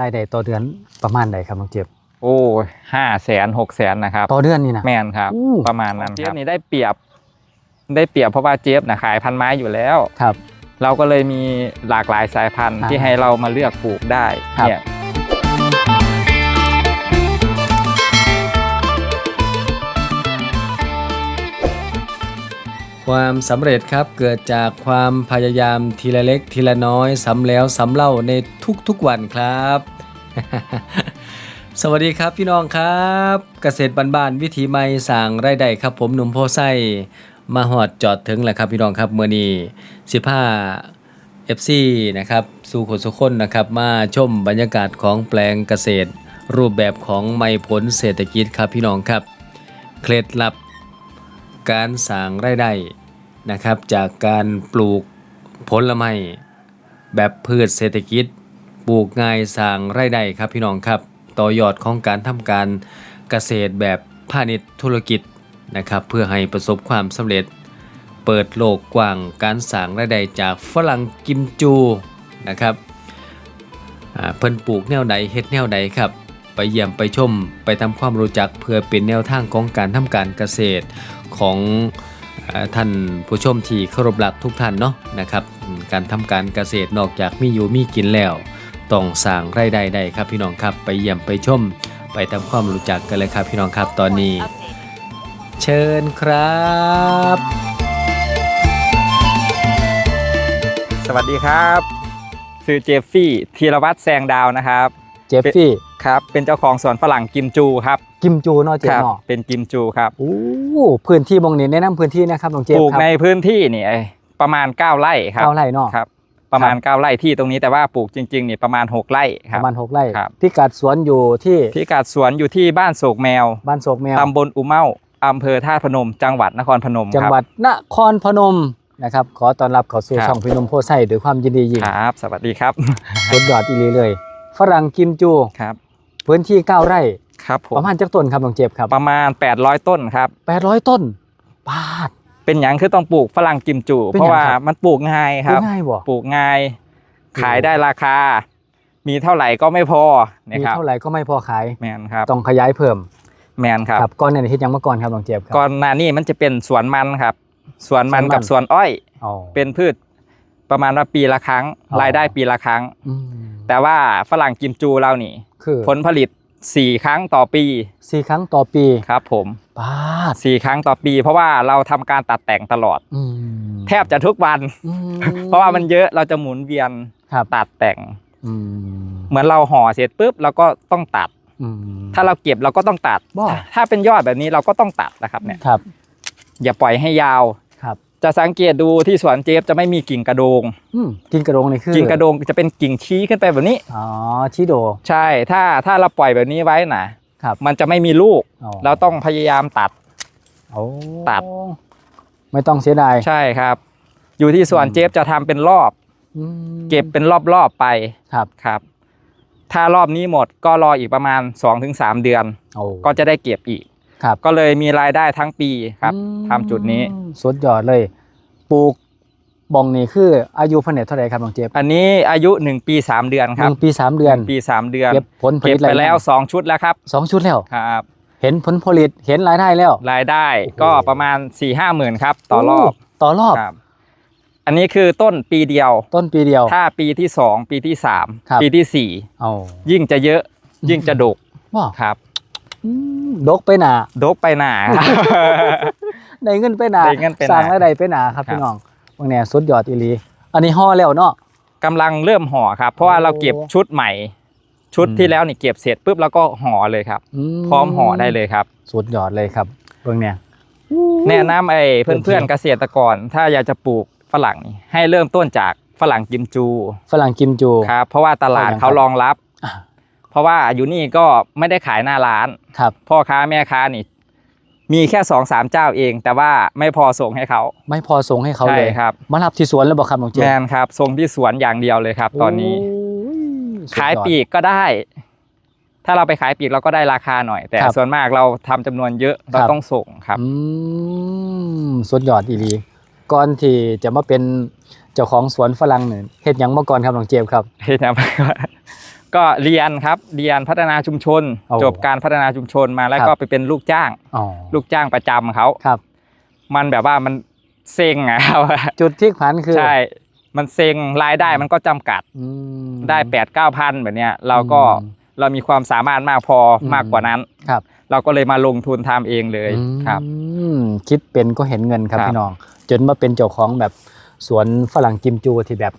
รายได้ต่อเดือนประมาณใดครับน้องเจี๊ยบโอ้ห้าแสนหกแสนนะครับต่อเดือนนี่นะแมนครับ อู้ ประมาณนั้นเจี๊ยบนี่ได้เปรียบ ได้เปรียบเพราะว่าเจี๊ยบนะขายพันไม้อยู่แล้ว ครับ เราก็เลยมีหลากหลายสายพันธุ์อ่าที่ให้เรามาเลือกปลูกได้ครับ เนี่ย ความสำเร็จครับเกิดจากความพยายามทีละเล็กทีละน้อยซ้ำแล้วซ้ำเล่าในทุกๆวันครับ สวัสดีครับพี่น้องครับ เกษตรบ้านๆวิถีใหม่สั่งไร่ใดครับผมหนุ่มโพไส้มาหอดจอดถึงแล้วครับพี่น้องครับเมื่อนี้15 FC นะครับสู่คนสุคนนะครับมาชมบรรยากาศของแปลงเกษตร รูปแบบของไม้ผลเศรษฐกิจครับพี่น้องครับ เคล็ดลับ การสร้างรายได้นะครับ จากการปลูกผลไม้แบบพืชเศรษฐกิจ ปลูกง่ายสร้างรายได้ครับพี่น้องครับ ต่อยอดของการทำการเกษตรแบบพาณิชย์ธุรกิจนะครับเพื่อให้ประสบความสำเร็จ เปิดโลกกว้างการสร้างรายได้จากฝรั่งกิมจูนะครับเพิ่นปลูกแนวไหนเฮ็ดแนวไหนครับ ไปเยี่ยมไปชม ไปทำความรู้จักเพื่อเป็นแนวทางของการทำการเกษตรของเอ่อท่านผู้ชมที่เคารพรักทุกท่านเนาะนะครับอืมการทำการเกษตรนอกจากมีอยู่มีกินแล้ว ต้องสร้างรายได้ได้ครับพี่น้องครับไปเยี่ยมไปชม ไปทำความรู้จักกันเลยครับพี่น้องครับตอนนี้ เชิญครับ สวัสดีครับชื่อเจฟฟี่ธีรวัตรแซงดาวนะครับ เจฟฟี่ ครับ เป็นเจ้าของสวนฝรั่งกิมจูครับกิมจูเนาะเจคฟรับเนาะเป็นกิมจูครับโอ้พื้นที่บงนี้แนะนำพื้นที่นะครับน้องเจฟปลูกครับในพื้นที่นี่ประมาณ 9 ไร่ครับเก้าไร่เนาะครับประมาณ 9 ไร่ที่ตรงนี้แต่ว่าปลูกจริงๆนี่ประมาณ 6 ไร่คปรับระมาณหกไร่ครับพิกัดสวนอยู่ที่พิกัดสวนอยู่ที่บ้านโศกแมว บ้านโศกแมวตำบลอุเมาอำเภอท่าตุพนม จังหวัดนครพนม จังครับหวัดนครพนมนะครับขอต้อนรับเข้าสู่ครับช่องพี่นมโพไส้ด้วยความยินดียิ่งครับ สวัสดีครับสุดยอดอีหลีเลย ฝรั่งกิมจูครับ พื้นที่9ไร่ครับผมประมาณจักต้นครับน้องเจฟครับ ประมาณ 800 ต้นครับ 800 ต้นปาด เป็นอย่างคือต้องปลูกฝรั่งกิมจูเป็นเพราะหยังว่าครับมันปลูกง่ายครับง่ายบ่ปลูกง่ายโอ้ขายได้ราคา มีเท่าไหร่ก็ไม่พอนะมีครับเท่าไหร่ก็ไม่พอขายแมนครับต้องขยายเพิ่ม แมนครับครับก่อนเนี่ยเฮ็ดหยังมาก่อนครับน้องเจฟครับก่อนหน้านี้มันจะเป็นสวนมันครับสวนมันสวนมันกับสวนอ้อยอ๋อเป็นพืชประมาณว่าปีละครั้งอ๋อรายได้ปีละครั้งอืม แต่ว่าฝรั่งกิมจูเรานี่ คือผลผลิต4ครั้งต่อปีสี่ครั้งต่อปีครับผมปาด4ครั้งต่อปี เพราะว่าเราทำการตัดแต่งตลอดอืมแทบจะทุกวันอืมเพราะว่ามันเยอะเราจะหมุนเวียนครับตัดแต่งอืมเหมือนเราห่อเสร็จปุ๊บเราก็ต้องตัดอืมถ้าเราเก็บเราก็ต้องตัดบ่ถ้าเป็นยอดแบบนี้เราก็ต้องตัดนะครับเนี่ยครับ อย่าปล่อยให้ยาวครับ จะสังเกตดูที่สวนเจฟจะไม่มีกิ่งกระโดงอืมกินกระโดงนี่คือกิ่งกระโดงจะเป็นกิ่งชี้ขึ้นไปแบบนี้ อ๋อชิโด ใช่ถ้าถ้าเราปล่อยแบบนี้ไว้นะครับมันจะไม่มีลูก อ๋อ เราต้องพยายามตัด โอ้ตัด ไม่ต้องเสียดาย ใช่ครับ อยู่ที่สวนเจฟจะทำเป็นรอบ อืมเก็บเป็นรอบๆไปครับ ครับ ถ้ารอบนี้หมดก็รออีกประมาณ 2-3 เดือน โอ้ก็จะได้เก็บอีก ครับก็เลยมีรายได้ทั้งปีครับอืมทำจุดนี้ สุดยอดเลย ปลูกบองนี่คืออายุพันธุ์เท่าไหร่ครับน้องเจฟอันนี้อายุ 1 ปี 3 เดือนหครับนึ่งปีสามเดือน หงปี 3 เดือนเก็บผลผเก็ลิบตไปแล้วรายได้2ชุดแล้วครับสองชุดแล้ว ครับ เห็นผลผลิตเห็นรายได้แล้ว รายได้โอ้โหก็ประมาณ4ี่ห้าหมื่นครับต่อรอบต่อรอบครับอันนี้คือต้นปีเดียว ต้นปีเดียว ถ้าปีที่ 2 ปีที่ ครับ 3 ปีที่เอา4 ยิ่งจะเยอะยิ่งจะดกว้าครับอืม ดกไปหนาดกไปหนาครับได้เงินไปหนาได้เงินไปหนาสร้างรายได้ไปหนาครับครับพี่น้องบางเนี่ยสุดยอดอีหลี อันนี้ห่อแล้วเนาะกำลังเริ่มห่อครับ เพราะว่าโอ้เราเก็บชุดใหม่ ชุดอืมที่แล้วนี่เก็บเสร็จปุ๊บแล้วก็ห่อเลยครับ พร้อมห่อได้เลยครับ สุดยอดเลยครับเบิ่งเนี่ยแนะนำไอ้เพื่เพื่ออนนๆเกษตรกร ถ้าอยากจะปลูกฝรั่งนี่ให้เริ่มต้นจากฝรั่งกิมจู ฝรั่งกิมจูครับเพราะว่าตลาดเอาอย่างเขารองรับอะ เพราะว่าอยู่นี่ก็ไม่ได้ขายหน้าร้านครับ พ่อค้าแม่ค้านี่ มีแค่สองสามเจ้าเอง แต่ว่าไม่พอส่งให้เขาไม่พอส่งให้เขาใช่เลยครับมารับที่สวนแล้วบอกครับน้องเจแมนครับส่งที่สวนอย่างเดียวเลยครับ ตอนนี้โอ้สุดอดขายปลีกก็ได้ ถ้าเราไปขายปลีกเราก็ได้ราคาหน่อย แต่ครับส่วนมากเราทำจำนวนเยอะเราครับต้องส่งครับอืมสุดยอดอีหลีก่อนที่จะมาเป็นเจ้าของสวนฝรั่งเนี่ยเฮ็ดหยังมาก่อนครับน้องเจมส์ครับเฮ็ดหยังไปก็ ก็เรียนครับเรียนพัฒนาชุมชน โอ้จบการพัฒนาชุมชนมาแล้วครับก็ไปเป็นลูกจ้าง อ๋อลูกจ้างประจำเขา ครับ มันแบบว่ามันเซ็งอะครับจุดที่ผันคือใช่ มันเซ็งรายได้มันก็จำกัดอืม ได้แปดเก้าพันแบบเนี้ยเราก็อืมเรามีความสามารถมากพออมมากกว่านั้นครับ เราก็เลยมาลงทุนทำเองเลยครับ อืมคิดเป็นก็เห็นเงินครับครับ พี่น้อง จนมาเป็นเจ้าของแบบสวนฝรั่งกิมจูที่แบบ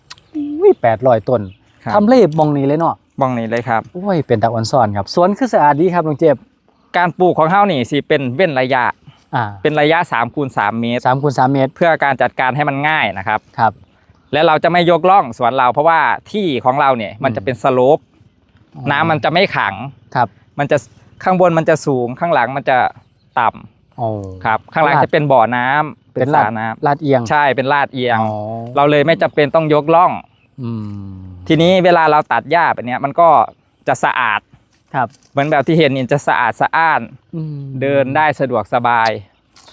แปดร้อยต้นครับ ทำเลบมองนี้เลยเนาะ บ้องนี้เลยครับโอ้ยเป็นตาอ่อนซ่อนครับสวนคือสะอาดดีครับลุงเจ็บการปลูกของเฮานี่สิเป็นเว้นระยะอ่าเป็นระยะ3คูณ3เมตรสามคูณสามเมตร เพื่อการจัดการให้มันง่ายนะครับครับ และเราจะไม่ยกล่องสวนเรา เพราะว่าที่ของเราเนี่ยมันจะเป็นสโลปน้ำมันจะไม่ขังครับ มันจะข้างบนมันจะสูงข้างหลังมันจะต่ำโอ้ครับ ข้างหลังจะเป็นบ่อน้ำเป็เป็นนลาสดระน้ำลาดเอียงใช่เป็นลาดเอียงอ๋อเราเลยไม่จำเป็นต้องยกล่องอืม ทีนี้เวลาเราตัดหญ้าแบบเนี้ยมันก็จะสะอาดครับเหมือนแบบที่เห็นนี่จะสะอาดสะอ้านอืมเดินได้สะดวกสบาย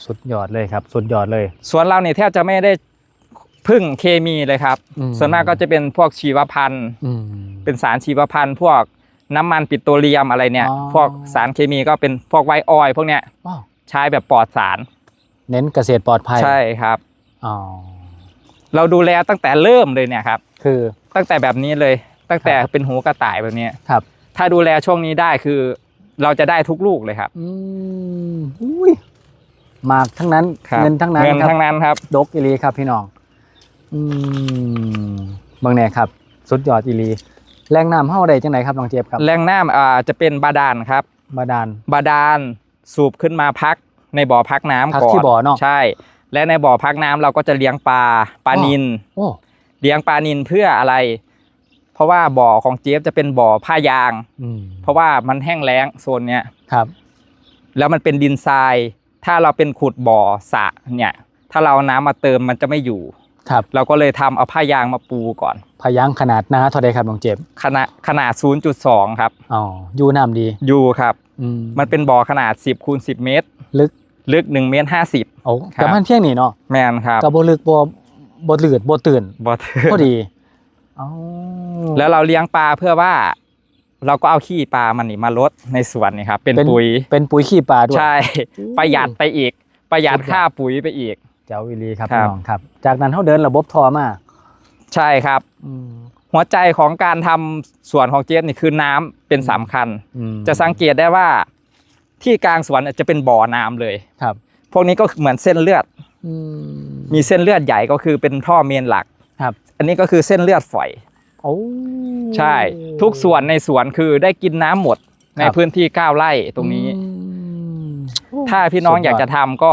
สุดยอดเลยครับ สุดยอดเลยสวนเราเนี่ยแทบจะไม่ได้พึ่งเคมีเลยครับอืมส่วนมากก็จะเป็นพวกชีวพันธุ์อืมเป็นสารชีวพันธุ์ พวกน้ำมันปิโตรเลียมอะไรเนี่ยอ๋อพวกสารเคมีก็เป็นพวกไวท์ออยล์พวกเนี้ยว้าวใช้แบบปลอดสาร เน้นเกษตรปลอดภัยใช่ครับอ๋อ เราดูแลตั้งแต่เริ่มเลยเนี่ยครับ คือตั้งแต่แบบนี้เลย ตั้งแต่ครับเป็นหูกระต่ายแบบเนี้ยครับ ถ้าดูแลช่วงนี้ได้คือ เราจะได้ทุกลูกเลยครับ อืมอุ้ยหมากทั้งนั้นครับเงินทั้งนั้นเงินครับทั้งนั้นครับ ดกอีหลีครับพี่น้อง อืมบางแน่ครับ สุดยอดอีหลีแรงน้ำเฮาได้จังไหนครับน้องเจี๊ยบครับแรงน้ำอ่าจะเป็นบาดาลครับ บาดาลบาดาลสูบขึ้นมาพักในบ่อพักน้ำพักก่อนที่บ่อเนอะใช่ และในบ่อพักน้ำเราก็จะเลี้ยงปลาปลาอ๋อนินโอ้เลี้ยงปลานินเพื่ออะไร เพราะว่าบ่อของเจี๊ยบจะเป็นบ่อผ้ายางอืมเพราะว่ามันแห้งแล้งโซนเนี้ยครับ แล้วมันเป็นดินทราย ถ้าเราเป็นขุดบ่อสระเนี่ย ถ้าเราเอาน้ำมาเติมมันจะไม่อยู่ครับ เราก็เลยทำเอาผ้ายางมาปูก่อนพยางขนาดหนาเท่าใดครับน้องเจี๊ยบขนาดขนาด 0.2 ครับอ๋ออยู่น้ำดีอยู่ครับอืมมันเป็นบ่อขนาด 10คูณ10 เมตร ลึก ลึก1เมตร50โอ้ครับแต่มันเที่ยงนี่เนาะแมนครับก็บ่ลึกบ่บ่ลืดบ่ตื่นบ่ถึงพอดีอ๋อแล้วเราเลี้ยงปลาเพื่อว่า เราก็เอาขี้ปลามันนี่มาลดในสวนนี่ครับเป็นปุ๋ยเป็นปุ๋ยขี้ปลาด้วย ใช่ ประหยัดไปอีก ประหยัดสุดยอด ค่าปุ๋ยไปอีก เจ้าอีหลีครับครัพี่บ น้องครับ จากนั้นเฮาเดินระบบท่อมาใช่ครับ อืมหัวใจของการทำสวนของเจฟนี่คือน้ำเป็นสำคัญ อืมจะสังเกตได้ว่า ที่กลางสวนจะเป็นบ่อน้ำเลยครับ พวกนี้ก็เหมือนเส้นเลือดอืมมีเส้นเลือดใหญ่ก็คือเป็นท่อเมนหลักครับ อันนี้ก็คือเส้นเลือดฝอยโอ้ใช่ ทุกส่วนในสวนคือได้กินน้ำหมดในครับพื้นที่9ไร่ตรงนี้อืมถ้าพี่น้องอยากจะทำก็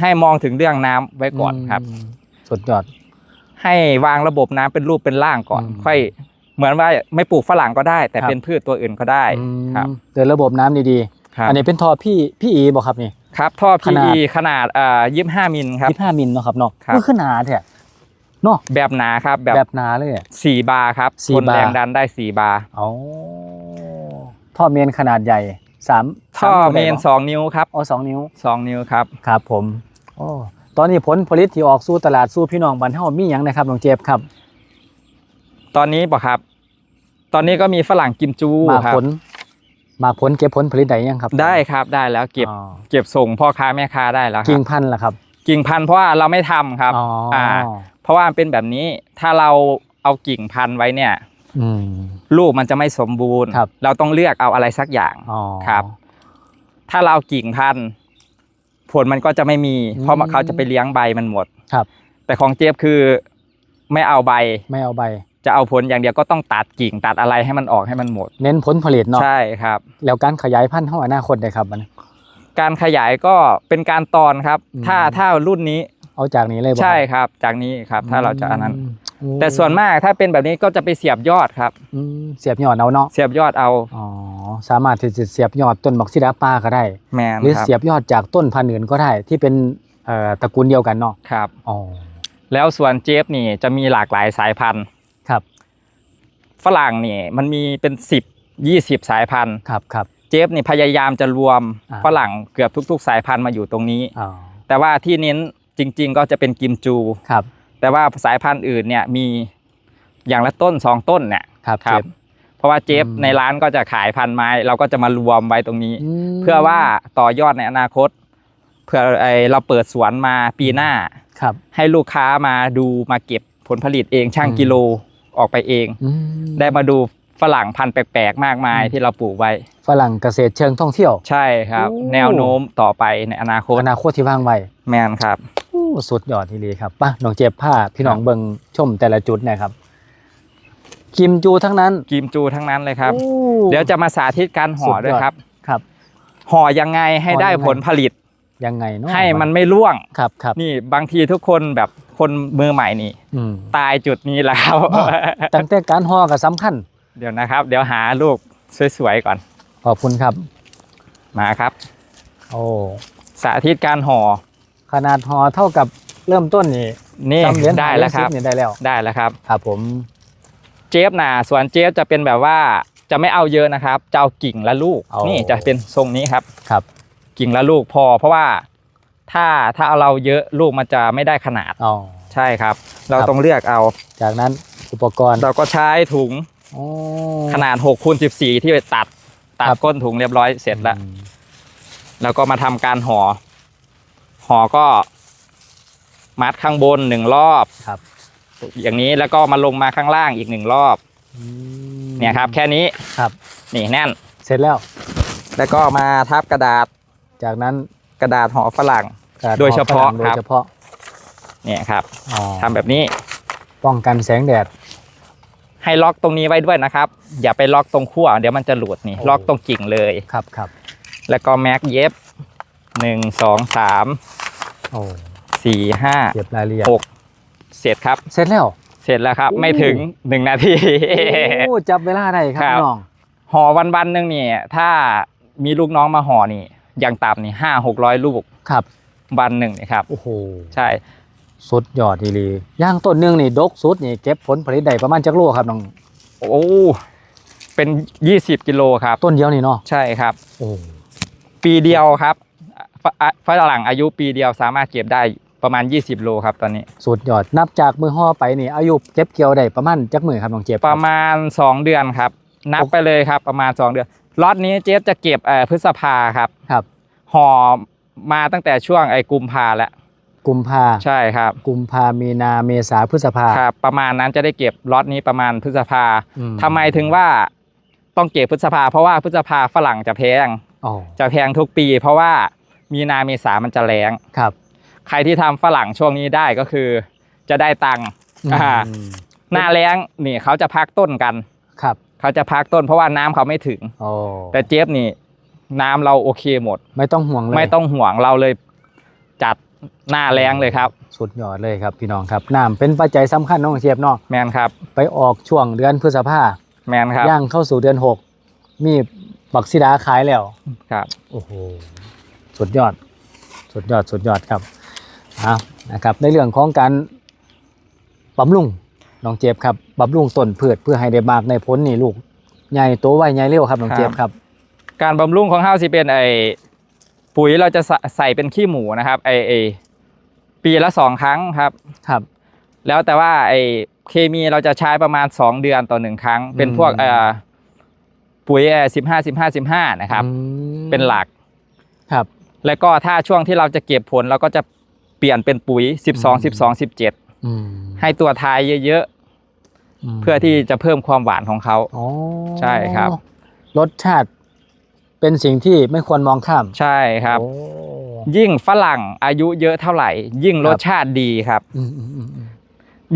ให้มองถึงเรื่องน้ำไว้ก่อนครับมสุดยอด ให้วางระบบน้ำเป็นรูปเป็นร่างก่อนอืมค่อย เหมือนว่าไม่ปลูกฝรั่งก็ได้ แต่ครับเป็นพืชตัวอื่นก็ได้อืมครับเดินระบบน้ำดี ครับๆอันนี้เป็นท่อพี่พี่อีบอกครับนี่ ครับท่อขนาด PE ขนาดเอ่อ25มิลครับ ยี่ห้ามิลเนาะครับเนาะครับมันขึ้นหนาแท้เนาะแบบหนาครับแบบแบบหนาเลยอะ สี่บาร์ครับสี่ทนบาร์ แรงดันได้สี่บาร์อ๋อท่อเมนขนาดใหญ่สามท่อสาเมนท่าไหร่สองนิ้วครับอ๋อสองนิ้ว สองนิ้วครับ ครับผมโอ้ตอนนี้ผลผลิตที่ออกสู่ตลาดสู่พี่น้องบ้านเฮามีหยังนะครับน้องเจฟครับตอนนี้บอกครับ ตอนนี้ก็มีฝรั่งกิมจูหมากครับ ผล หมากผลเก็บผลผลิตได้ยังครับได้ครับได้แล้วเก็บอ๋อเก็บส่งพ่อค้าแม่ค้าได้แล้วคกิ่รังบพันธุ์ล่ะครับกิ่งพันธุ์เพราะว่าเราไม่ทำครับอ๋ออ่าเพราะว่ามันเป็นแบบนี้ถ้าเราเอากิ่งพันธุ์ไว้เนี่ย อืม ลูกมันจะไม่สมบูรณ์ ครับ เราต้องเลือกเอาอะไรสักอย่าง อ๋อ ครับ ถ้าเราเอากิ่งพันธุ์ผลมันก็จะไม่มีเพราะอืมเขาจะไปเลี้ยงใบมันหมด ครับ แต่ของเจี๊ยบคือไม่เอาใบ ไม่เอาใบ จะเอาผลอย่างเดียวก็ต้องตัดกิ่งตัดอะไรให้มันออกให้มันหมด เน้นผลผลิตเนาะใช่ครับ แล้วการขยายพันธุ์เฮาอนาคตได้ครับมัน การขยายก็เป็นการตอนครับอืมถ้าถ้ารุ่นนี้เอาจากนี้เลยบ่ใช่ครับ จากนี้ครับถ้าเราจะอันนั้นอืมแต่ส่วนมากถ้าเป็นแบบนี้ก็จะไปเสียบยอดครับอืมเสียบยอดเอาเนาะเสียบยอดเอาอ๋อสามารถที่จะเสียบยอดต้นบักซิดาป้าก็ได้แมนหรือครับเสียบยอดจากต้นพันธุ์อื่นก็ได้ที่เป็นเอ่อตระกูลเดียวกันเนาะครับอ๋อแล้วส่วนเจฟนี่จะมีหลากหลายสายพันธุ์ครับ ฝรั่งนี่มันมีเป็นสิบยี่สิบสายพันธุ์ครับครับเจฟนี่พยายามจะรวมอ่าฝรั่งเกือบทุก ๆ สายพันธุ์มาอยู่ตรงนี้อ๋อแต่ว่าที่เน้นจริง ๆ ก็จะเป็นกิมจูครับ แต่ว่าสายพันธุ์อื่นเนี่ยมีอย่างละต้นสองต้นเนี่ยครับครับเจฟเพราะว่าเจฟอืมในร้านก็จะขายพันไม้ เราก็จะมารวมไว้ตรงนี้มเพื่อว่าต่อยอดในอนาคตเพื่อไอเราเปิดสวนมาปีหน้าครับ ให้ลูกค้ามาดูมาเก็บผลผลิตเองช่างอืมกิโล ออกไปเอง อืมได้มาดูฝรั่งพันธุ์แปลกๆ มากมายอืมที่เราปลูกไว้ ฝรั่งเกษตรเชิงท่องเที่ยว ใช่ครับ โอ้ แนวโน้มต่อไปในอนาคตอนาคตที่วางไว้แมนครับโอ้สุดยอดทีเดีครับป่ะน้องเจ็บผ้าพี่น้องครับเบิ่งชมแต่ละจุดเนะครับ กิมจูทั้งนั้นกิมจูทั้งนั้นเลยครับโอ้เดี๋ยวจะมาสาธิตการห่อสุดยอด ด้วยครับ ครับ ห่อยังไงให้ห่อได้ยังไงผลผลิต ยังไงเนาะให้มันไม่ร่วงครับครับนี่บางทีทุกคนแบบคนมือใหม่นี่อืมตายจุดนี้แหละครับอ๋อตั้งแต่การห่อก็สำคัญ เดี๋ยวนะครับ เดี๋ยวหาลูกสวยๆก่อน ขอบคุณครับ มาครับ โอ้สาธิตการห่อขนาดห่อเท่ากับเริ่มต้นนี่นี่ทำเหรียญได้หาเหรีแล้ยวญคสิรับบนี่ได้แล้วได้แล้วครับครับผมเจฟนะส่วนเจฟจะเป็นแบบว่าจะไม่เอาเยอะนะครับจะเอากิ่งละลูกเอานี่จะเป็นทรงนี้ครับครับ กิ่งละลูกพอ เพราะว่าถ้าถ้าเอาเราเยอะลูกมันจะไม่ได้ขนาดอ๋อ ใช่ครับ เราครับ ต้องเลือกเอา จากนั้นอุปกรณ์เราก็ใช้ถุงโอ้ขนาด6คูณ14 ที่ไปตัดตัดครับ ก้นถุงเรียบร้อยเสร็จแล้ว อืมแล้วก็มาทำการห่อห่อก็มัดข้างบนหนึ่งรอบ ครับอย่างนี้แล้วก็มาลงมาข้างล่างอีกหนึ่งรอบ อืมเนี่ยครับ แค่นี้ครับ นี่แน่น เสร็จแล้วแล้วก็มาทับกระดาษ จากนั้นกระดาษห่อฝรั่ง กรดโดยเฉพาะห่อฝรั่งโดครัยบเฉพาะเนี่ยครับอ๋อทำแบบนี้ป้องกันแสงแดด ให้ล็อกตรงนี้ไว้ด้วยนะครับ อย่าไปล็อกตรงขั้วเดี๋ยวมันจะหลุดนี่โอ้ ล็อกตรงกิ่งเลย ครับครับแล้วก็แม็กเย็บหนึ่งสองสามโอ้สี่ห้าเก็บรายละเอียดหกเสร็จครับ เสร็จแล้ว เสร็จแล้วครับ โอ้ ไม่ถึงหนึ่งนาที โอ้จับเวลาได้ครับครับพี่น้อง ห่อวันวันๆหนึ่งเนี่ยถ้ามีลูกน้องมาห่อนี่ อย่างต่ำนี่ห้าหกร้อยลูกครับวันหนึ่งนี่ครับโอ้โหใช่สุดยอดดีเลยย่างต้นหนึงนี่ดกสุดนี่เก็บผลผลิตได้ประมาณจักโลครับน้องโอ้เป็นยี่สิบกิโลครับ ต้นเดียวนี่เนาะใช่ครับโอ้ปีเดียวครับฝอะฝรั่งอายุปีเดียวสามารถเก็บได้ประมาณ 20 โลครับตอนนี้สุดยอดนับจากมือห่อไปนี่อายุเก็บเกี่ยวได้ประมาณจักมือครับน้องเจ็บประมาณ 2 เดือนครับ นับไปเลยครับประมาณ 2 เดือน ล็อตนี้เจฟจะเก็บเอ่อพฤษภาครับครับห่อมาตั้งแต่ช่วงไอ้กุมภาแล้วกุมภาใช่ครับกุมภามีนาเมษาพฤษภาครับประมาณนั้นจะได้เก็บล็อตนี้ประมาณพฤษภาอืมทำไมถึงว่าต้องเก็บพฤษภา เพราะว่าพฤษภาฝรั่งจะแพงอ๋อจะแพงทุกปี เพราะว่ามีนาเมษามันจะแรงครับใครที่ทำฝรั่งช่วงนี้ได้ก็คือ จะได้ตังค์ อ่า อืมหน้าแรงนี่เขาจะพักต้นกัน ครับ เขาจะพักต้นเพราะว่าน้ำเขาไม่ถึง โอ้แต่เจี๊ยบนี่น้ำเราโอเคหมด ไม่ต้องห่วงเลยไม่ต้องห่วงเราเลยจัดหน้าแรงเลยครับ สุดยอดเลยครับพี่น้องครับน้ำเป็นปัจจัยสำคัญน้องเชียบเนาะแมนครับ ไปออกช่วงเดือนพฤษภาแมนครับย่างเข้าสู่เดือนหกมีบักซิดาขายแล้ว ครับ โอ้โห สุดยอด สุดยอด สุดยอดครับเอานะครับ ในเรื่องของการบำรุง น้องเจ็บครับบำรุงต้นพืชเพื่อให้ได้มากในผลนี่ลูกใหญ่โตไวใหญ่เร็วครับน้องเจ็บครับ การบำรุงของเฮาสิเป็นไอปุ๋ยเราจะใส่ใส่เป็นขี้หมูนะครับไอไอปีละสองครั้งครับครับ แล้วแต่ว่าไอเคมีเราจะใช้ประมาณ 2 เดือนต่อหนึ่งครั้ง เป็นพวกอืมเอ่อปุ๋ยสิบห้าสิบห้าสิบห้านะครับอืมเป็นหลักครับ แล้วก็ถ้าช่วงที่เราจะเก็บผลเราก็จะเปลี่ยนเป็นปุ๋ย 12 12 17อืม ให้ตัวทายเยอะมๆเพื่อที่จะเพิ่มความหวานของเขาอ๋อใช่ครับ รสชาติเป็นสิ่งที่ไม่ควรมองข้าม ใช่ครับโอ้ยิ่งฝรั่งอายุเยอะเท่าไหร่ ยิ่งรสชาติดีครับอืมอืมอืมอืม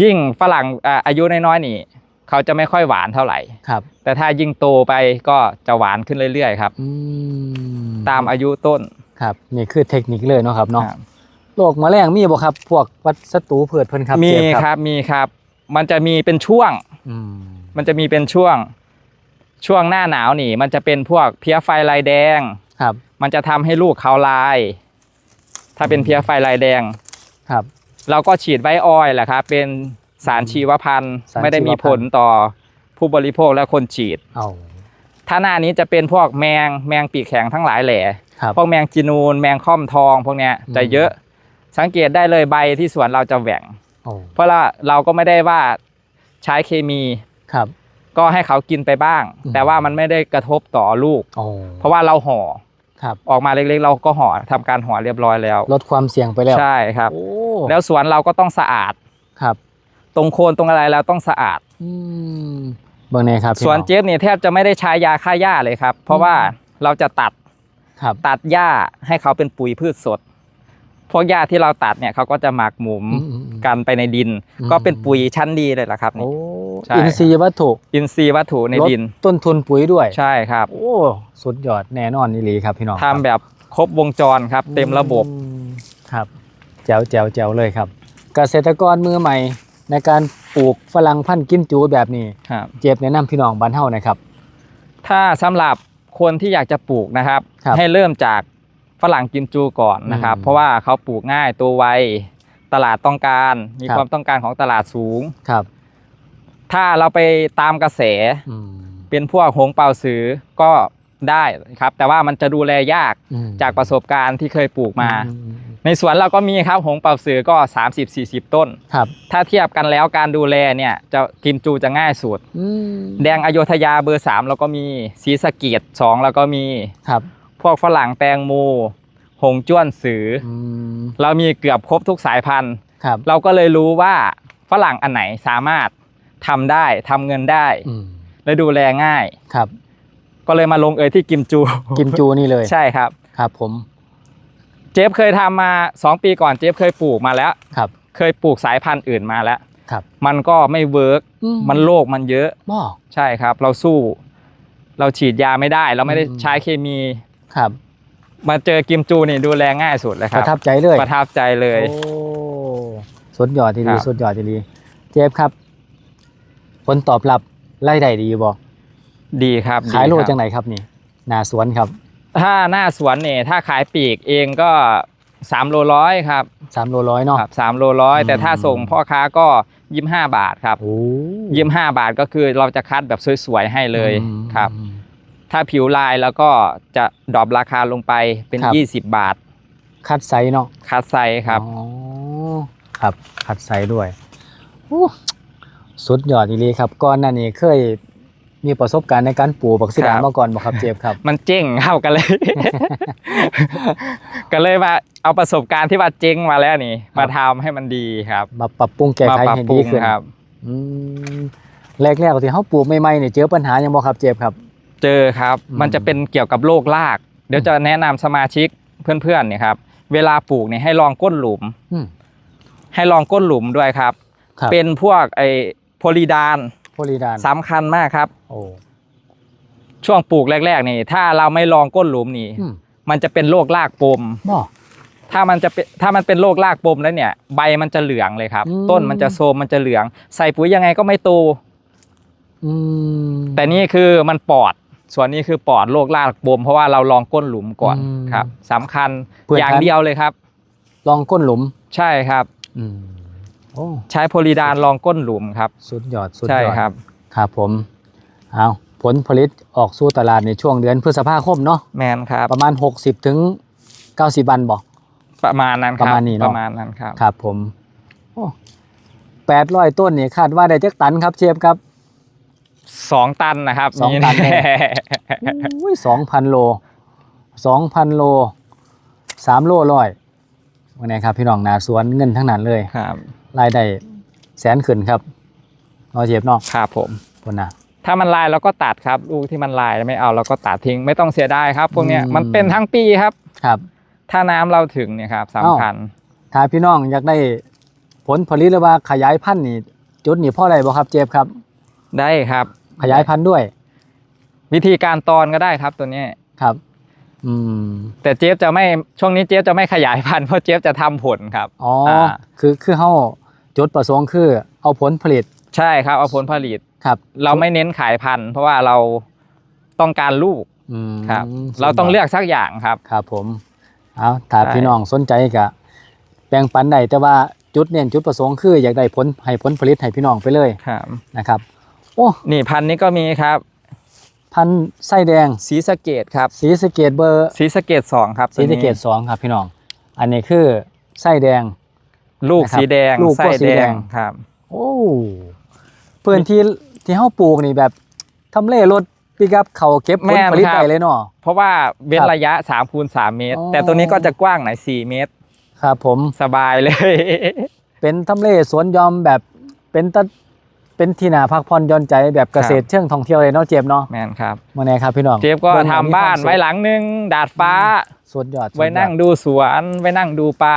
ยิ่งฝรั่งอ่าอายุน้อยๆนี่เขาจะไม่ค่อยหวานเท่าไหร่ครับ แต่ถ้ายิ่งโตไปก็จะหวานขึ้นเรื่อยๆ ครับอืมตามอายุต้นครับนี่คือเทคนิคเลยเนาะครับเนาะครับ โรคแมลงมีบ่ครับ พวกวัสตูพืชเพิ่นครับมีเจ็บครับมีครับ มันจะมีเป็นช่วง อืมมันจะมีเป็นช่วง ช่วงหน้าหนาวนี่ มันจะเป็นพวกเพี้ยไฟลายแดง ครับ มันจะทำให้ลูกเขาลาย ถ้าเป็นเพี้ยไฟลายแดง ครับ เราก็ฉีดไวออยล์แหละครับ เป็นสารชีวพันธุ์สารชีวพันธุ์ ไม่ได้มีผลต่อผู้บริโภคและคนฉีด เอาถ้าหน้านี้จะเป็นพวกแมงแมงปีกแข็งทั้งหลายแหล่ ครับ พวกแมงจีนูนแมงค่อมทองพวกเนี้ยอืม จะเยอะ สังเกตได้เลยใบที่สวนเราจะแหว่งโอ้เพราะว่าเราก็ไม่ได้ว่าใช้เคมีครับ ก็ให้เขากินไปบ้างอืมแต่ว่ามันไม่ได้กระทบต่อลูกโอ้เพราะว่าเราห่อครับออกมาเล็กๆ เราก็ห่อทำการห่อเรียบร้อยแล้ว ลดความเสี่ยงไปแล้วใช่ครับโอ้แล้วสวนเราก็ต้องสะอาดครับ ตรงโคนตรงอะไรแล้วต้องสะอาดอืมเบิ่งแน่ครับพี่สวนองเจฟเนี่ยแทบจะไม่ได้ใช้ยาฆ่าหญ้าเลยครับ เพราะว่าเราจะตัดครับตัดหญ้าให้เขาเป็นปุ๋ยพืชสด พวกหญ้าที่เราตัดเนี่ยเขาก็จะหมักหมุมอืมอืมอืมกันไปในดินอืมก็เป็นปุ๋ยชั้นดีเลยล่ะครับโอ้นี่ใช่อินทรีย์วัตถุ อินทรีย์วัตถุในดินลดต้นทุนปุ๋ยด้วยใช่ครับ โอ้สุดยอดแน่นอนนี่ลีครับพี่น้องทำแบบครบวงจรครับ เต็มระบบอืมครับแจ๋วแจ๋วแจ๋วเลยครับ เกษตรกรมือใหม่ในการปลูกฝรั่งพันธุ์กิมจูแบบนี้ครับเจ็บแนะนำพี่น้องบ้านเฮานะครับ ถ้าสำหรับคนที่อยากจะปลูกนะครับครับให้เริ่มจาก ฝรั่งกิมจูก่อนนะครับอืมเพราะว่าเขาปลูกง่ายตัวไวตลาดต้องการมีครับความต้องการของตลาดสูงครับ ถ้าเราไปตามกระแสอืมเป็นพวกหงเป่าสือก็ได้ครับ แต่ว่ามันจะดูแลยากอืมจากประสบการณ์ที่เคยปลูกมาอืมในสวนเราก็มีครับหงเป่าสือก็ 30-40 ต้นครับถ้าเทียบกันแล้วการดูแลเนี่ยจะกิมจูจะง่ายสุดอืมแดงอโยธยาเบอร์3แล้วก็มีสีสะเกียด2แล้วก็มีครับพ วกฝรั่งแตงโมหงจ้วนสือออืมเรามีเกือบครบทุกสายพันธุ์ครับเราก็เลยรู้ว่าฝรั่งอันไหนสามารถทำได้ทำเงินได้อืมและดูแลง่ายครับ ก็เลยมาลงเอยที่กิมจู กิมจูนี่เลยใช่ครับ ครับผม เจฟเคยทำมา2ปีก่อนเจฟเคยปลูกมาแล้วครับ เคยปลูกสายพันธุ์อื่นมาแล้วครับ มันก็ไม่เวิร์กมันโรคมันเยอะบ่ใช่ครับ เราสู้ เราฉีดยาไม่ได้ เราไม่ได้อืมใช้เคมี ครับ มาเจอกิมจูนี่ดูแลง่ายสุดเลยคปรับ ระทับใจเลยประทับใจเลย โอ้สุดยอดทีครัดีบสุดยอดทีดีเจฟครับ ผลตอบรับไล่ได้ดีบ่ดีครับขายโลดีครับจังไหนครับนี่หนาสวนครับถ้าหน้าสวนเนี่ยถ้าขายปลีกเองก็3โลร้อยครับสามโลร้อยเนาะ ครับสามโลร้อยอืม แต่ถ้าส่งพ่อค้าก็ยี่สิบห้าบาทครับโอ้ยี่สิบห้าบาทก็คือเราจะคัดแบบสวยๆให้เลยอืมครับ ถ้าผิวลายแล้วก็จะดรอปราคาลงไปเป็น ครับ 20 บาท คัดไซส์เนาะคัดไซส์ครับ อ๋อครับ คัดไซส์ด้วยโอ้สุดยอดทีดีครับก่อนหน้านี้เคยมีประสบการณ์ในการปลูกบักซิดาครับ มาก่อนบ่ครับเจฟครับ มันเจ๊งเข้ากันเลย ก็เลยมาเอาประสบการณ์ที่ว่าเจ๊งมาแล้วนี่ ครับ มาทำให้มันดีครับ มาปรับปรุงแก้มาไขปรับให้ปรุดีงขึ้นครับ อืมแรกๆที่เฮาปลูกใหม่ๆนี่เจอปัญหาหยังบ่ครับเจฟครับ เจอครับอืมมันจะเป็นเกี่ยวกับโรคราก เดี๋ยวจะแนะนำสมาชิกเพื่อนๆเนี่ยครับ เวลาปลูกเนี่ยให้ลองก้นหลุมอืมให้ลองก้นหลุมด้วยครับครับเป็นพวกไอ้โพลีดานโพลีดานสำคัญมากครับโอ้ช่วงปลูกแรก ๆ นี่ ถ้าเราไม่ลองก้นหลุมนี่อืมมันจะเป็นโรครากปมบ่ถ้ามันจะเป็นถ้ามันเป็นโรครากปมแล้วเนี่ย ใบมันจะเหลืองเลยครับอืมต้นมันจะโทรมมันจะเหลือง ใส่ปุ๋ยยังไงก็ไม่โตอืมแต่นี่คือมันปอด ส่วนนี้คือปอดโรครากปมเพราะว่าเราลองก้นหลุมก่อนอืมครับสำคัญเพื่อนอย่างครับเดียวเลยครับ ลองก้นหลุม ใช่ครับ อืมโอ้ใช้โพลีดานลองก้นหลุมครับ สุดยอดสุดยอด ใช่ครับ ครับผม เอาผลผลิตออกสู่ตลาดในช่วงเดือนพฤษภาคมเนาะ แมนครับ ประมาณ 60 ถึง 90 วันบ่ประมาณนั้นครับประมาณนี้เนอะประมาณนั้นครับ ครับผม โอ้800 ต้นนี่คาดว่าได้จักตันครับเชฟครับ สองตันนะครับสองตันแแน่อุ้ย2,000โล2,000โล3โลร้อยวันนี้ครับ พี่น้องนาสวนเงินทั้งนั้นเลยครับรายได้แสนขึ้นครับเนาะเชฟเนาะครับผมคนน่ะถ้ามันลายเราก็ตัดครับลูกที่มันลายไม่เอาเราก็ตัดทิ้งไม่ต้องเสียดายครับพวกเนี้ยอืมมันเป็นทั้งปีครับครับ ถ้าน้ำเราถึงเนี่ยครับสำคัญถ้าพี่น้องอยากได้ผลผลิตหรือว่าขยายพันธุ์นี่จุดนี่พ่ออะไรบ่ครับเจฟครับ ได้ครับ ขยายพันธุ์ด้วย วิธีการตอนก็ได้ครับตัวเนี้ยครับ อืม แต่เจฟจะไม่ช่วงนี้เจฟจะไม่ขยายพันธุ์เพราะเจฟจะทำผลครับอ๋ออาคือคือเฮาจุดประสงค์คือ เอาผลผลิต ใช่ครับ เอาผลผลิตครับ เราไม่เน้นขายพันธุ์ เพราะว่าเราต้องการลูกอืมครับสุดยดเราต้องเลือกสักอย่างครับครับ ผมเอาถ้าใช่พี่น้องสนใจก็แบ่งปันได้แต่ว่าจุดเน้นจุดประสงค์คืออยากได้ผลให้ผลผลิตให้พี่น้องไปเลยครับนะครับ โอ้นี่พันธุ์นี้ก็มีครับ พันธุ์ไส้แดงสีสะเกตครับสีสะเกตเบอร์สีสะเกตสองครับสีสะเกตตัวนี้สองครับพี่น้อง อันนี้คือไส้แดง ลูกนะครับสีแดงลูกก็ไส้สีแดแดงงครับ โอ้พื้นที่ที่เฮาปลูกนี่แบบทำเลรถปิกับเขาเก็บผแม่ลนผลิตครับได้เลยเนาะเพราะว่าเว้นครับระยะ3คูณ3เมตรอ๋อแต่ตัวนี้ก็จะกว้างหน่อย4เมตร ครับผมสบายเลย เป็นทำเลสวนหยอมแบบเป็นตะ เป็นที่นาพักผ่อนหย่อนใจแบบเกษตรเชิงท่องเที่ยวเลยเนาะเจมส์เนาะแม่นครับมื่อไหนครับพี่น้องเจฟก็บิ่งทำแล้วมีบ้านควมสุขไว้หลังหนึง ดาดฟ้า สุดยอดสุดยอดไว้นั่งดูสวน ไว้นั่งดูปลา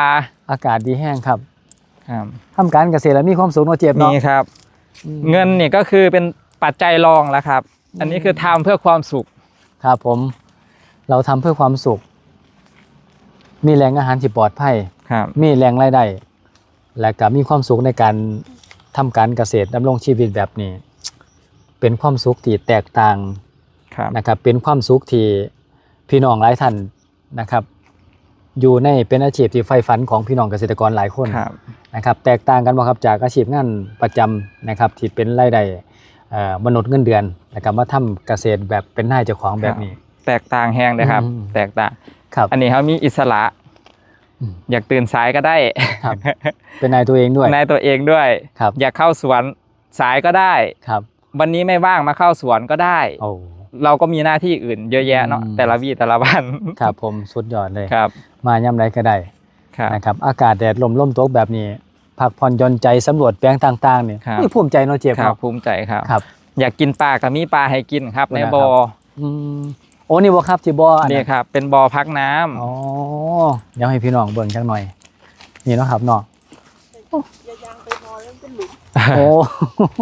อากาศดีแห้งครับครับทำการเกษตรแล้วมีความสุขเนาะเจมส์นี่เนาะครับ อืม เงินนี่ก็คือเป็นปัจจัยรองแล้วครับ อันนี้คือทำเพื่อความสุข ครับผม เราทำเพื่อความสุข มีแหล่งอาหารที่ปลอดภัย ครับ มีแหล่งรายได้ และก็มีความสุขในการ ทำการเกษตรดำรงชีวิตแบบนี้ เป็นความสุขที่แตกต่างครับนะครับ เป็นความสุขที่พี่น้องหลายท่านนะครับ อยู่ในเป็นอาชีพที่ใฝ่ฝันของพี่น้องเกษตรกรหลายคนครับนะครับ แตกต่างกันบ่ครับจากอาชีพงานประจำนะครับที่เป็นรายได้เอ่อมนุษย์เงินเดือนนะครับมาทำเกษตรแบบเป็นนายเจ้าของแบบนี้ แตกต่างแห้งเลยครับอืมแตกต่างครับ อันนี้เขามีอิสระ อืมอยากตื่นสายก็ได้ครับ เป็นนายตัวเองด้วยนายตัวเองด้วยครับอยากเข้าสวนสายก็ได้ครับ วันนี้ไม่ว่างมาเข้าสวนก็ได้โอ้เราก็มีหน้าที่อื่นเยอะแยะเนาะอืมแต่ละวี่แต่ละวันครับผมสุดยอดเลยครับ มาย่ำไรก็ได้ครับนะครับ อากาศแดดลมลมตกแบบนี้พักผ่อนหย่อนใจสำรวจแปลงต่างๆเนี่ยครับนี่ภูมิใจเนาะเจ็บครับเนาะภูมิใจครับครับ อยากกินปลาก็มีปลาให้กินครับในนะครับบ่ออืม โอ้นี่บ่ครับที่บ่อันนี่นั้นครับ เป็นบ่อพักน้ำอ๋อเดี๋ยวให้พี่น้องเบิ่งจังหน่อย นี่เนาะครับเนาะอย่ายางไปพอแล้วเป็นหลุมโอ้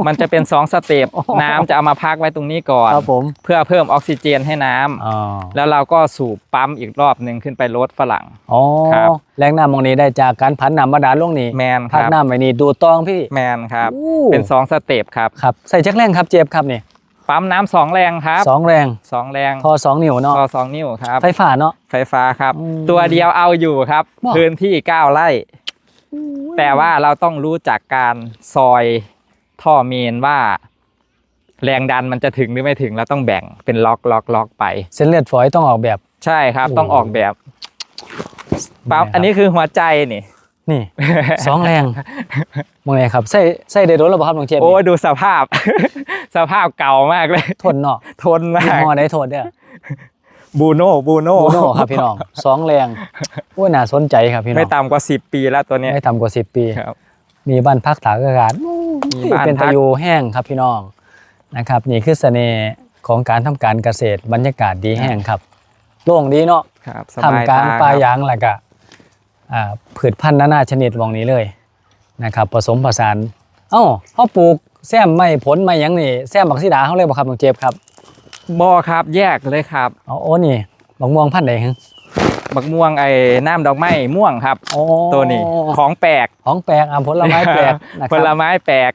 มันจะเป็นสองสเต็ปโอ้น้ำจะเอามาพักไว้ตรงนี้ก่อน ครับผมเพื่อเพิ่มออกซิเจนให้น้ำอ๋อแล้วเราก็สูบปั๊มอีกรอบหนึ่งขึ้นไปรถฝรั่ง อ๋อครับ แรงน้ำมองนี้ได้จากการผันน้ำบาดาลลงนี่แมนคพักรับน้ำไว้นี่ดูดตองพี่แมนครับ อู้เป็นสองสเต็ปครับ ครับ ใส่จักแรงครับเจ็บครับนี่ ปั๊มน้ำสองแรงครับสองแรงสองแรงทอสองนิ้วเนาะต่อสองนิ้วครับไฟฟ้าเนาะไฟฟ้าครับอืมตัวเดียวเอาอยู่ครับว้าวพื้นที่9ไร่แต่ว่าเราต้องรู้จักการซอยท่อเมนว่าแรงดันมันจะถึงหรือไม่ถึงเราต้องแบ่งเป็นล็อกล็อกล็อกไป เส้นเลือดฝอยต้องออกแบบ ใช่ครับโอ้ต้องออกแบบปั๊บครับอันนี้คือหัวใจนี่ นี่ สองแรงมองไงครับใส่ใส่ได้โดนแล้วบ่ครับน้องเจมส์โอ้ดูสภาพ สภาพเก่ามากเลย ทนเนาะทนมายี่กห้อได้ทนเด้อบูโน่บูโน่โอโน่ครับพี่น้องสองแรงโอ้ยน่าสนใจครับพี่น้องไม่ต่ำกว่า10ปีแล้วตัวเนี้ยไม่ต่ำกว่าสิบปีครับมีบ้านพักตากอากาศมีบ้านเป็นพัตะกยูแห้งครับพี่น้องนะครับ นี่คือเสน่ห์ของการทำการเกษตรบรรยากาศดีแห้งครับ โล่งดีเนาะครับสบายทำกลางตปลาครับยางแหละก็อ่าพืชพันธุ์นานาชนิดวงนี้เลยนะครับผสมผสานเอ้าเขาปลูกแซมไม่ผลไม่หยังนี่แซมบักซีดาเขาเลยบ่ครับน้องเจฟครับบอครับแยกเลยครับอ๋อโอ้นี่บักม่วงพันธุ์ใดฮะบักม่วงไอ้น้ำดอกไม้ม่วงครับโอ้ตัวนี้ของแปลกของแปลกอะผลไม้แปลกนะคผรับลไม้แปลก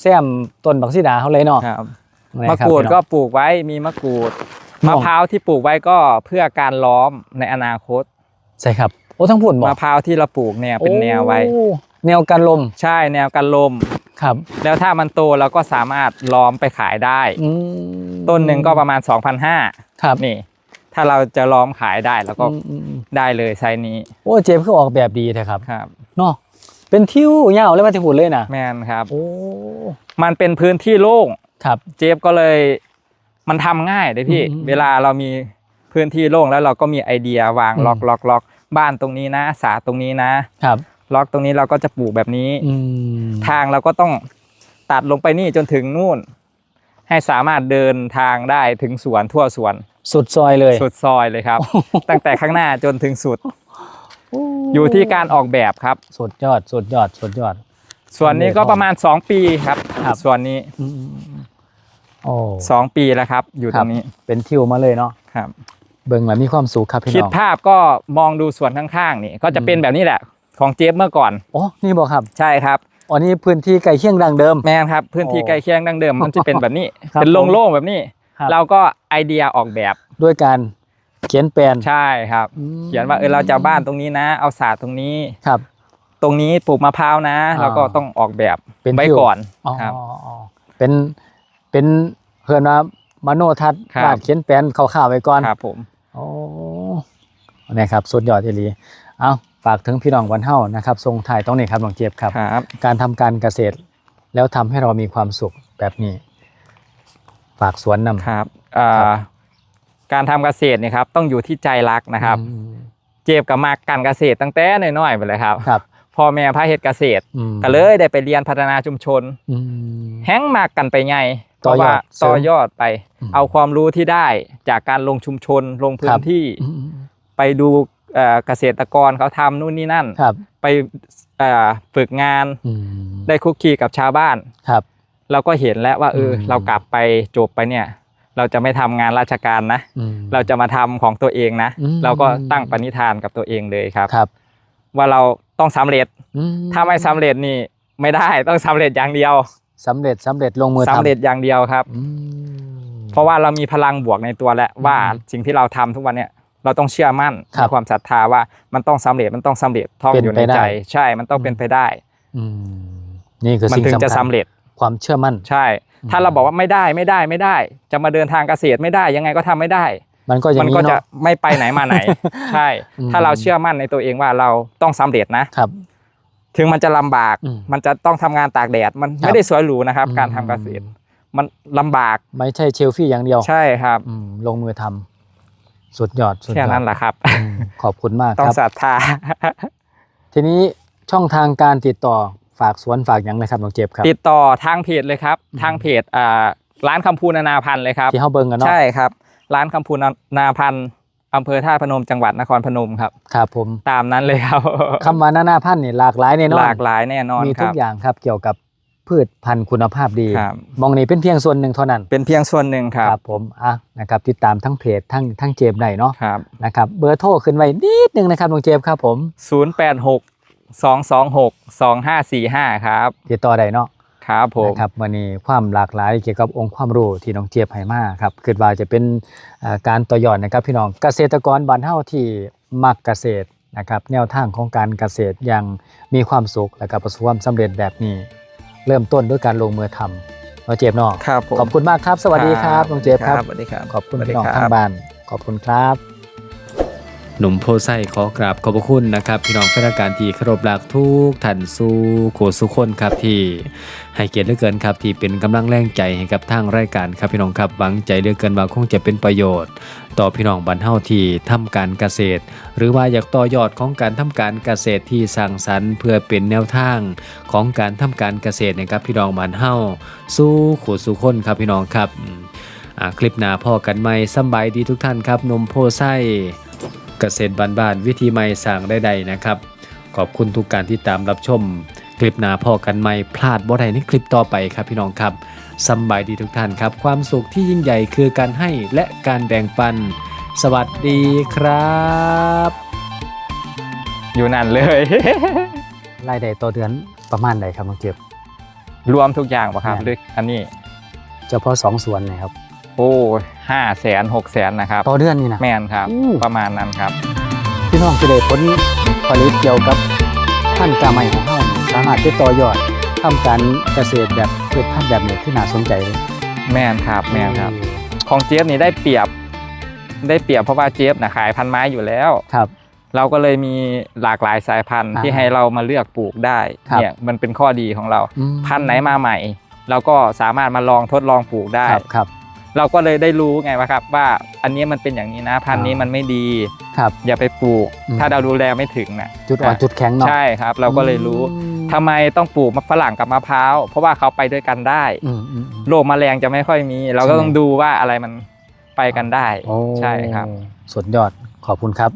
แซมต้นบักซีดาเขาเลยเนาะครับนี่มะครับกรูดพี่น้องก็ปลูกไว้มีมะกรูดม่วงมะพร้าวที่ปลูกไว้ก็เพื่อการล้อมในอนาคต ใช่ครับ โอ้ทั้งพูดบอกมะพร้าวที่เราปลูกเนี่ยเป็นแนวไว้ โอ้แนวกันลมใช่แนวกันลม ครับแล้วถ้ามันโตเราก็สามารถล้อมไปขายได้ อืมต้นหนึ่งก็ประมาณ 2,500ครับนี่ ถ้าเราจะล้อมขายได้เราก็อืมอืมอืมได้เลยไซส์นี้โอ้เจฟคือออกแบบดีแท้ครับครับ เนาะเป็นทิวยาวเลยว่าที่พูดเลยนะแมนครับ โอ้มันเป็นพื้นที่โล่งครับ เจฟก็เลย มันทำง่ายเลยพี่ อืมเวลาเรามีพื้นที่โล่งแล้วเราก็มีไอเดียวางอืม ล็อกล็อกล็อก บ้านตรงนี้นะ สาตรงนี้นะครับ ล็อกตรงนี้เราก็จะปลูกแบบนี้อืมทางเราก็ต้องตัดลงไปนี่จนถึงนู่น ให้สามารถเดินทางได้ถึงสวนทั่วสวนสุดซอยเลย สุดซอยเลยครับ ตั้งแต่ข้างหน้าจนถึงสุด อยู่ที่การออกแบบครับ สุดยอด สุดยอด สุดยอด ส่วนนี้ก็ประมาณ 2 ปีครับ ครับ ส่วนนี้อืมโอ้2 ปีแล้วครับ อยู่ตรงนี้เป็นทิวมาเลยเนาะ ครับ เบิ่งแล้วมีความสุขครับพี่คิดน้องภาพก็มองดูส่วนข้างๆนี่ก็จะเป็นอืมแบบนี้แหละ ของเจฟเมื่อก่อนโอ้นี่บอกครับใช่ครับ อ๋อนี่พื้นที่ใกล้เคียงดังเดิม แม่นครับพื้นที่โอ้ใกล้เคียงดังเดิมมันจะเป็นแบบนี้ ครับเป็นโล่งๆแบบนี้ ครับ เราก็ไอเดียออกแบบด้วยการเขียนแปลนใช่ครับ อืมเขียนว่าเออเราจะเอาบ้านตรงนี้นะ เอาศาสตร์ตรงนี้ ครับ ตรงนี้ปลูกมะพร้าวนะอ่า เราก็ต้องออกแบบเป็นไว้ทิวก่อนอ๋อครับ อ๋อเป็นเป็นเพื่อนว่ามโนทัศน์ครับ วาดเขียนแปลนข่าวๆไว้ก่อน ครับผม โอ้นะครับสุดยอดทีหลีเอาฝากถึงพี่น้องวันเฮานะครับทรงถ่ายต้องนี่ครับน้องเจี๊ยบครับ ครับ การทำการเกษตรแล้วทำให้เรามีความสุขแบบนี้ ฝากสวนนำ ครับอ่าครับ การทำเกษตรเนี่ยครับต้องอยู่ที่ใจรักนะครับ อืมเจ็บกับมากการเกษตรตั้งแต่น้อยๆไปเลยครับครับพ่อแม่พาเฮ็ดเกษตรอืมก็เลยได้ไปเรียนพัฒนาชุมชน อืมแห้งมากกันไปไงเพ ต่อราะยอดว่าเสริมต่อยอดไปอืมเอาความรู้ที่ได้จากการลงชุมชนลงพื้ครันบที่อืมไปดูเอ่อเกษตรกรเขาทำนู่นนี่นั่นครับไปเอ่อฝึกงานอืมได้คุกคีกับชาวบ้านครับเราก็เห็นแล้วว่าเอออมเรากลับไปจบไปเนี่ย เราจะไม่ทำงานราชการนะอืมเราจะมาทำของตัวเองนะอืมเราก็ตั้งปณิธานกับตัวเองเลยครับครับ ว่าเราต้องสำเร็จอืถ้าไม่สำเร็จนี่ไม่ได้ต้องสำเร็จอย่างเดียว สำเร็จสำเร็จลงมือสำทำเร็จอย่างเดียวครับ อืม เพราะว่าเรามีพลังบวกในตัวแล้วว่าสิ่งที่เราทำทุกวันเนี่ยเราต้องเชื่อมั่นครับมีความศรัทธาว่ามันต้องสำเร็จมันต้องสำเร็จท่องเป็นอยู่ไปในได้ ใจ ใช่มันต้องเป็นไปได้ อืมนี่คือมันสิ่งถึงสำจะคัญสำเร็จความเชื่อมั่น ใช่ถ้าเราบอกว่าไม่ได้ไม่ได้ไม่ได้ จะมาเดินทางเกษตรไม่ได้ยังไงก็ทำไม่ได้ มันก็อย่ามังนนี้ก็จะเนาะ ไม่ไปไหนมาไหน ใช่ อืม ถ้าเราเชื่อมั่นในตัวเองว่าเราต้องสำเร็จนะ ครับ ถึงมันจะลำบาก อืมมันจะต้องทำงานตากแดด มันครับไม่ได้สวยหรูนะครับ อืม การทำเกษตร มันลำบากไม่ใช่เชลฟี่อย่างเดียวใช่ครับอืมลงมือทำสุดยอดสุดยอดแค่นั้นแหละครับ อืมขอบคุณมากต้อคงรับ ศรัทธา ทีนี้ช่องทางการติดต่อฝากสวนฝากอย่างไรครับน้องเจ็บครับ ติดต่อทางเพจเลยครับทางเพจอ่าร้านคำพูนานาพันธ์เลยครับ ที่เฮาเบิ่งกันเนาะ ใช่ครับ ร้านคำพูนานาพันธ์ อำเภอท่าตุพนมจังหวัดนครพนมครับ ครับผม ตามนั้นเลยครับคำว่านานาพันธุ์นี่หลากหลายแน่นอนหลากหลายแน่นอนมีคทุรักบอย่างครับเกี่ยวกับพืชพันธุ์คุณภาพดีครับมองนี้เป็นเพียงส่วนหนึ่งเท่านั้น เป็นเพียงส่วนหนึ่งครับผมอะนะครับติดตามทั้งเพจทั้งทั้งเจมได้เนาะครับนะครับเบอร์โทรขึ้นไว้นิดนึงนะครับน้องเจมครับผม 086 226 2545 ครับติดต่อได้เนาะ ครับผมนะครับวันนี้ความหลากหลายเกี่ยวกับองค์ความรู้ที่น้องเจี๊ยบให้มาครับคิดว่าจะเป็นเอ่อการต่อยอดนะครับพี่น้องเกษตรกรบ้านเฮาที่มักเกษตรนะครับแนวทางของการเกษตรอย่างมีความสุขและก็ประสบความสำเร็จแบบนี้ เริ่มต้นด้วยการลงมือทำน้องเจี๊ยบเนาะครับผมขอบคุณมากครับ สวัสดีครับน้องเจี๊ยบครับสวัสดีครับขอบคุณสวัสดีพี่น้องครับทางบ้านขอบคุณครับ หนุ่มโพไซขอกราบขอบพระคุณนะครับ พี่น้องแฟนรายการที่เคารพรักทุกท่านสู้โขสุคนครับที่ให้เกียรติเหลือเกินครับที่เป็นกำลังแรงใจให้กับทางรายการครับพี่น้องครับหวังใจเหลือเกินว่าคงจะเป็นประโยชน์ ต่อพี่น้องบ้านเฮาที่ทำการเกษตร หรือว่าอยากต่อยอดของการทำการเกษตรที่สร้างสรรค์ เพื่อเป็นแนวทางของการทำการเกษตรนะครับพี่น้องบ้านเฮาสู้โขสุคนครับพี่น้องครับคลิปหน้าพ่อกันใหมสบายดีทุกท่านครับนมโพไซ เกษตรบ้านๆวิธีใหม่สร้างได้ใดนะครับ ขอบคุณทุกการที่ตามรับชม คลิปหน้าพอกันใหม่พลาดบ่ได้ในคลิปต่อไปครับพี่น้องครับสำบายดีทุกท่านครับ ความสุขที่ยิ่งใหญ่คือการให้และการแบ่งปัน สวัสดีครับ อยู่นั่นเลย รายได้ต่อเดือนประมาณใดครับน้องเจี๊ยบรวมทุกอย่างป่ะครับแม่นลึกอันนี้ เฉพาะสองส่วนนะครับ โอ้ห้าแสนหกแสนนะครับต่อเดือนนี่นะ แม่นครับ อู้ ประมาณนั้นครับ พี่น้องจะได้ผลผลิตเกี่ยวกับพันธุ์กาไม้ของเฮานี่สามารถไปต่อยอดทำการเกษตรแบบพืชพันธุ์แบบนี้ที่น่าสนใจเลยแม่นครับแม่นครับ ของเจี๊ยบนี่ได้เปรียบ ได้เปรียบเพราะว่าเจี๊ยบนะขายพันไม้อยู่แล้ว ครับ เราก็เลยมีหลากหลายสายพันธุ์อ่าที่ให้เรามาเลือกปลูกได้ครับ เนี่ยมันเป็นข้อดีของเรา อืมพันธุ์ไหนมาใหม่ เราก็สามารถมาลองทดลองปลูกได้ ครับครับ เราก็เลยได้รู้ไงว่าครับว่าอันนี้มันเป็นอย่างนี้นะพันธุ์นี้อ่ามัมันไม่ดีครับอย่าไปปลูกอืมถ้าเราดูแลไม่ถึงนะจุดอ่อนอะจุดแข็งเนาะใช่ครับ เราก็เลยรู้อืมทำไมต้องปลูกมะฝรั่งกับมะพร้าวเพราะว่าเขาไปด้วยกันได้อืมอืมอืมโรคแมลงจะไม่ค่อยมี เราก็ต้องดูว่าอะไรมันไปกันได้โอ้ใช่ครับสุดยอดขอบคุณครับ